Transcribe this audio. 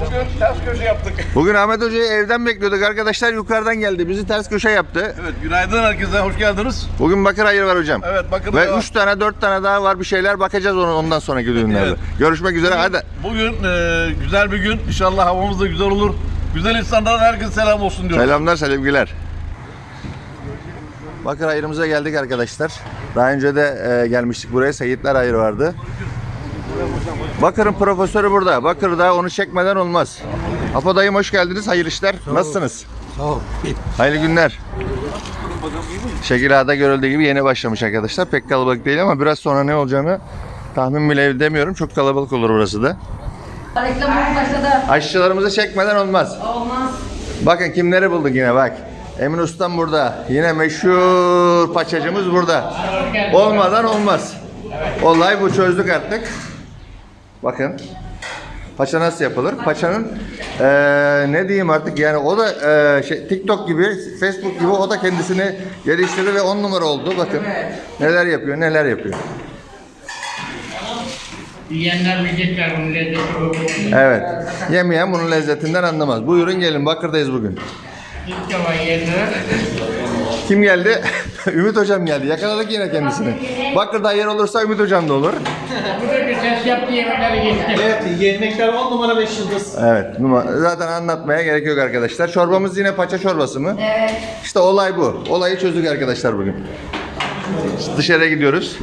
Bugün ters köşe yaptık. Bugün Ahmet Hoca'yı evden bekliyorduk arkadaşlar yukarıdan geldi bizi ters köşe yaptı. Evet günaydın herkese hoş geldiniz. Bugün bakır hayır var hocam. Evet bakın. Ve 3 tane 4 tane daha var bir şeyler bakacağız onu ondan sonraki düğünlerde. Evet. Görüşmek üzere hadi. Bugün e, güzel bir gün. İnşallah havamız da güzel olur. Güzel insanlardan herkese selam olsun diyorum. Selamlar sevgiler. Bakır hayırımıza geldik arkadaşlar. Daha önce de e, gelmiştik buraya. Seyitler hayır vardı. Bakır'ın profesörü burada. Bakır'da onu çekmeden olmaz. Apo dayım hoş geldiniz. Hayırlı işler. Nasılsınız? Sağ ol. Hayırlı günler. Şekil Ağa'da görüldüğü gibi yeni başlamış arkadaşlar. Pek kalabalık değil ama biraz sonra ne olacağını tahmin bile edemiyorum. Çok kalabalık olur burası da. Reklamımız başladı. Aşçılarımızı çekmeden olmaz. Olmaz. Bakın kimleri bulduk yine bak. Emin Ustam burada. Yine meşhur paçacımız burada. Olmadan olmaz. Olay bu çözdük artık. Bakın. Paça nasıl yapılır? Paçanın eee, ne diyeyim artık yani o da eee, şey, TikTok gibi, Facebook gibi o da kendisini geliştirdi ve on numara oldu. Bakın neler yapıyor, neler yapıyor. Yiyenler bilecekler bunun lezzeti bu. Evet. Yemeyen bunun lezzetinden anlamaz. Buyurun gelin Bakır'dayız bugün. İlk defa yiyenler. Kim geldi? Ümit Hocam geldi. Yakaladık yine kendisini. Bakır'da yer olursa Ümit Hocam da olur. Bu da bir ses yaptı yemekleri geçti. Evet, yemekler 10 numara 5 yıldız. Evet. numara- Zaten anlatmaya gerek yok arkadaşlar. Çorbamız yine paça çorbası mı? Evet. İşte olay bu. Olayı çözdük arkadaşlar bugün. Dışarıya gidiyoruz.